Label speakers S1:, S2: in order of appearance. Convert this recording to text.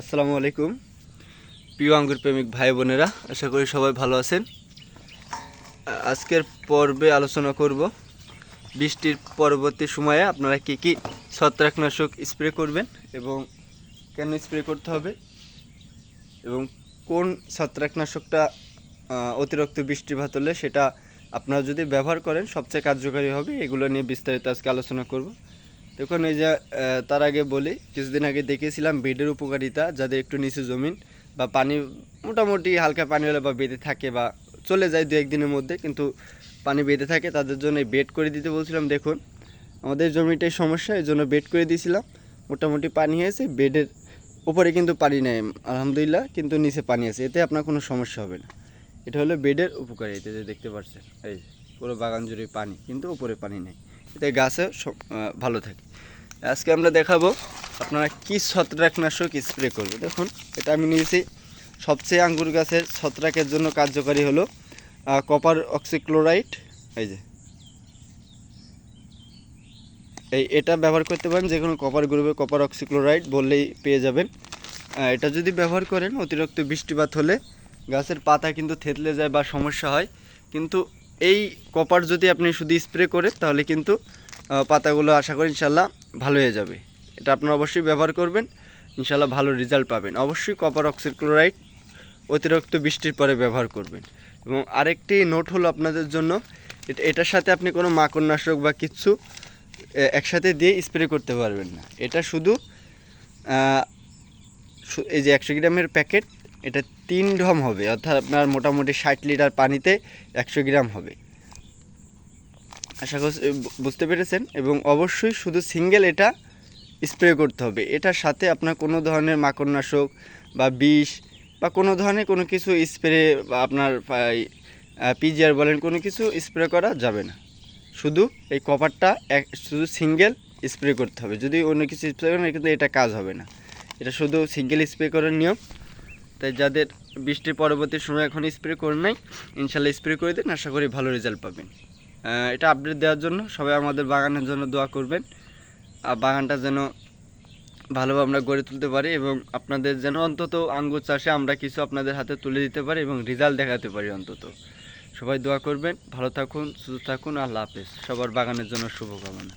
S1: আসসালামু আলাইকুম। প্রিয় আঙ্গুর প্রেমিক ভাই বোনেরা, আশা করি সবাই ভালো আছেন। আজকের পর্বে আলোচনা করব। বৃষ্টির পরবর্তী সময়ে আপনারা কী কী ছত্রাকনাশক স্প্রে করবেন এবং কেন স্প্রে করতে হবে এবং কোন ছত্রাকনাশকটা অতিরিক্ত বৃষ্টিপাত হলে সেটা আপনারা যদি ব্যবহার করেন, সবচেয়ে কার্যকারী হবে, এগুলো নিয়ে বিস্তারিত আজকে আলোচনা করব। দেখুন, এই যে তার আগে বলি, কিছুদিন আগে দেখিয়েছিলাম বেডের উপকারিতা, যাদের একটু নিচু জমিন বা পানি মোটামুটি হালকা পানি হলে বা বেঁধে থাকে বা চলে যায় দু একদিনের মধ্যে, কিন্তু পানি বেঁধে থাকে, তাদের জন্য বেড করে দিতে বলছিলাম। দেখুন, আমাদের জমিটাই সমস্যা, এই জন্য বেড করে দিয়েছিলাম। মোটামুটি পানি হয়েছে, বেডের উপরে কিন্তু পানি নেই, আলহামদুলিল্লাহ, কিন্তু নিচে পানি আছে, এতে আপনার কোনো সমস্যা হবে না। এটা হলো বেডের উপকারিতা যে দেখতে পাচ্ছেন, এই পুরো বাগান জুড়ে পানি, কিন্তু উপরে পানি নেই। এতে গাছে ভালো থাকে। আজকে আমরা দেখাবো আপনারা কী ছত্রাকনাশক স্প্রে করবে। দেখুন, এটা আমি নিয়েছি। সবচেয়ে আঙ্গুর গাছের ছত্রাকের জন্য কার্যকারী হলো কপার অক্সিক্লোরাইড এই যে। এই, এটা ব্যবহার করতে পারেন যে কোনো কপার গ্রুপে কপার অক্সিক্লোরাইড বললেই পেয়ে যাবেন। এটা যদি ব্যবহার করেন, অতিরিক্ত বৃষ্টিপাত হলে গাছের পাতা কিন্তু থেতলে যায় বা সমস্যা হয়। কিন্তু এই কপার যদি আপনি শুধু স্প্রে করেন তাহলে কিন্তু পাতাগুলো আশা করি ইনশাল্লাহ ভালো হয়ে যাবে। এটা আপনারা অবশ্যই ব্যবহার করবেন ইনশাল্লাহ ভালো রেজাল্ট পাবেন। অবশ্যই কপার অক্সিক্লোরাইড অতিরিক্ত বৃষ্টির পরে ব্যবহার করবেন। এবং আরেকটি নোট হলো আপনাদের জন্য এটার সাথে আপনি কোনো মাকড়নাশক বা কিচ্ছু এ, একসাথে দিয়ে স্প্রে করতে পারবেন না। এটা শুধু এই যে একশো গ্রামের প্যাকেট এটা তিন ঢম হবে, অর্থাৎ আপনার মোটামুটি ষাট লিটার পানিতে একশো গ্রাম হবে। আশা করছি বুঝতে পেরেছেন? এবং অবশ্যই শুধু সিঙ্গেল এটা স্প্রে করতে হবে। এটার সাথে আপনার কোনো ধরনের মাকড়নাশক বা বিষ বা কোনো ধরনের কোনো কিছু স্প্রে বা আপনার পিজিআর বলেন, কোনো কিছু স্প্রে করা যাবে না। শুধু এই কভারটা এক, শুধু সিঙ্গেল স্প্রে করতে হবে। যদি অন্য কিছু স্প্রে করেন কিন্তু এটা কাজ হবে না। এটা শুধু সিঙ্গেল স্প্রে করার নিয়ম। তাই যাদের বৃষ্টির পরবর্তী সময় এখন স্প্রে করে নাই ইনশাল্লাহ স্প্রে করে দিন, আশা করি ভালো রেজাল্ট পাবেন। এটা আপডেট দেওয়ার জন্য সবাই আমাদের বাগানের জন্য দোয়া করবেন। আর বাগানটা যেন ভালোভাবে আমরা গড়ে তুলতে পারি এবং আপনাদের যেন অন্তত আঙ্গুর চাষে আমরা কিছু আপনাদের হাতে তুলে দিতে পারি এবং রেজাল্ট দেখাতে পারি অন্তত। সবাই দোয়া করবেন, ভালো থাকুন, সুস্থ থাকুন, আল্লাহ হাফেজ। সবার বাগানের জন্য শুভকামনা।